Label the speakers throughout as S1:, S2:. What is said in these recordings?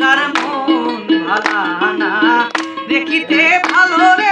S1: যার মন ভালানা দেখিতে ভালো রে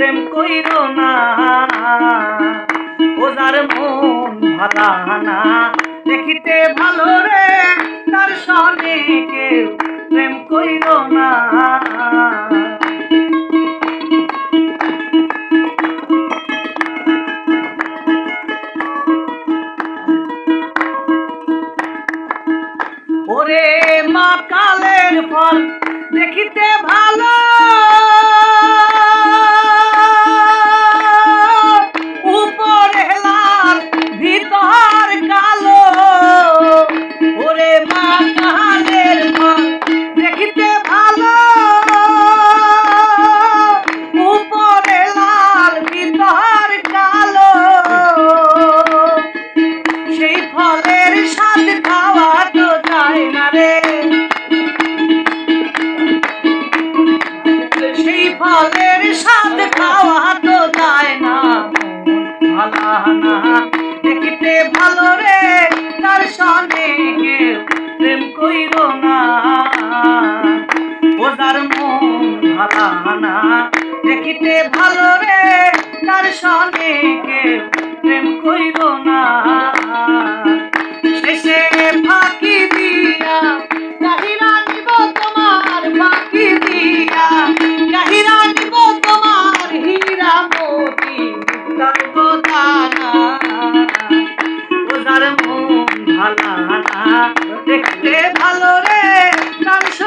S1: প্রেম কইর না। ও যার মন ভালা না, দেখিতে ভালো রে, তার সনে কেউ প্রেম কইর না। ওরে মা কালের ফল দেখিতে ভালো। ফলের স্বাদ খাওয়া তো যায় না। দেখিতে ভালো রে, তার সনে প্রেম কইর না। ও মন ভালা দেখিতে ভালো রে, তার সনে প্রেম কইর না।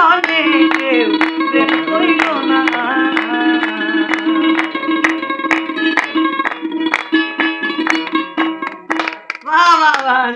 S1: সনে কেউ প্রেম কইর না। বাহ।